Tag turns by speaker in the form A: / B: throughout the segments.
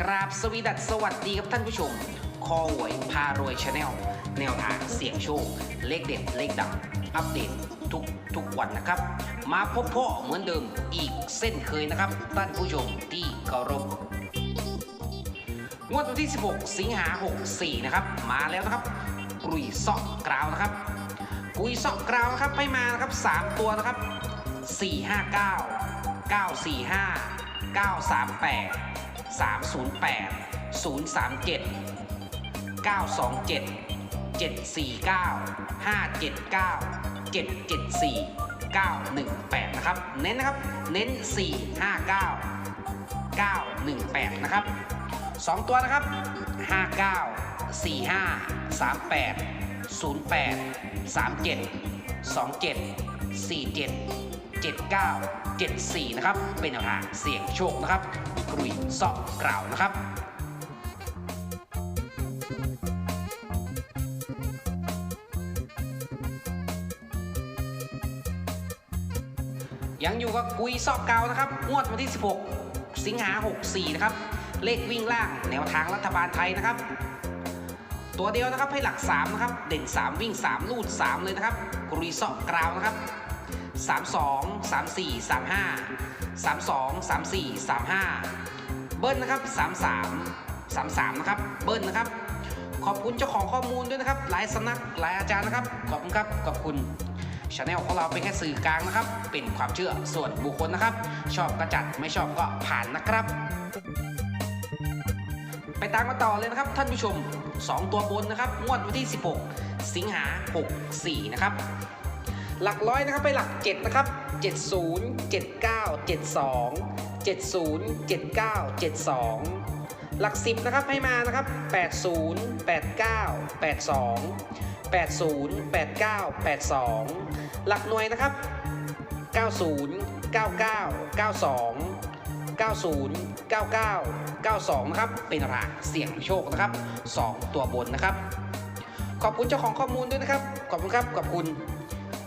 A: กราบสวีดัสสวัสดีครับท่านผู้ชม คอหวยพารวยชาแนลแนวทางเสี่ยงโชค เลขเด็ดเลขดังอัปเดตทุกทุกวันนะครับ มาพบพ่อเหมือนเดิมอีกเส้นเคยนะครับ ท่านผู้ชมที่เคารพงวดวันที่ 16 สิงหา 64 นะครับ มาแล้วนะครับ กุยซอกกราวนะครับ กุยซอกกราวนะครับให้มานะครับ 3 ตัวนะครับ 459 945 938 308 037 927 749 579 774 918 นะครับ เน้นนะครับ เน้น 459 918 นะครับ 2 ตัวนะครับ 59 45 38 08 37 27 47 79 74 นะครับ เป็นแนวทางเสี่ยงโชคนะครับกรุยซาะกล่าวนะครับยังอยู่กับกุยซอกเกานะครับ งวดวันที่ 16 สิงหา 64 นะครับ เลขวิ่งล่างแนวทางรัฐบาลไทยนะครับ ตัวเดียวนะครับให้หลัก 3 นะครับ เด่น 3 วิ่ง 3 ลูด 3 เลยนะครับกุยซอกกราวนะครับ 32 34 35 32 34 35 เบิ้ลนะครับ 33 33 นะครับ เบิ้ลนะครับ ขอบคุณเจ้าของข้อมูลด้วยนะครับ หลายสำนักหลายอาจารย์นะครับ ขอบคุณครับ ขอบคุณชาแนลของเราเป็นแค่สื่อกลางนะครับ เป็นความเชื่อส่วนบุคคลนะครับ ชอบก็จัดไม่ชอบก็ผ่านนะครับ ไปตามกันต่อเลยนะครับท่านผู้ชม 2 ตัวบนนะครับ งวดวันที่ 16 สิงหา 64 นะครับ หลักร้อยนะครับไปหลัก 7 นะครับ 70 79 72 70 79 72 หลัก 10 นะครับให้มานะครับ 80 89 82 80 89 82 หลักหน่วยนะครับ 90 99 92 90 99 92 นะครับ เป็นรางเสี่ยงโชคนะครับ 2 ตัวบนนะครับ ขอบคุณเจ้าของข้อมูลด้วยนะครับ ขอบคุณครับ ขอบคุณ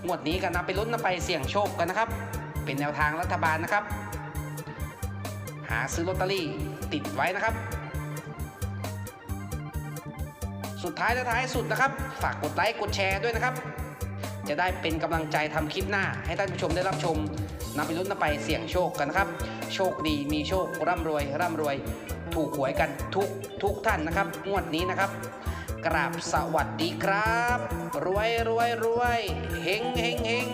A: งวดนี้กันนำไปลุ้นนำไปเสี่ยงโชคกันนะครับ เป็นแนวทางรัฐบาลนะครับ หาซื้อลอตเตอรี่ติดไว้นะครับ สุดท้ายและท้ายสุดนะครับ ฝากกดไลค์กดแชร์ด้วยนะครับ จะได้เป็นกำลังใจทำคลิปหน้า ให้ท่านผู้ชมได้รับชมนำไปลุ้นนำไปเสี่ยงโชคกันนะครับ โชคดีมีโชคร่ำรวยร่ำรวย ถูกหวยกันทุกทุกท่านนะครับงวดนี้นะครับ กราบสวัสดีครับ รวยรวยรวยเฮงเฮงเฮง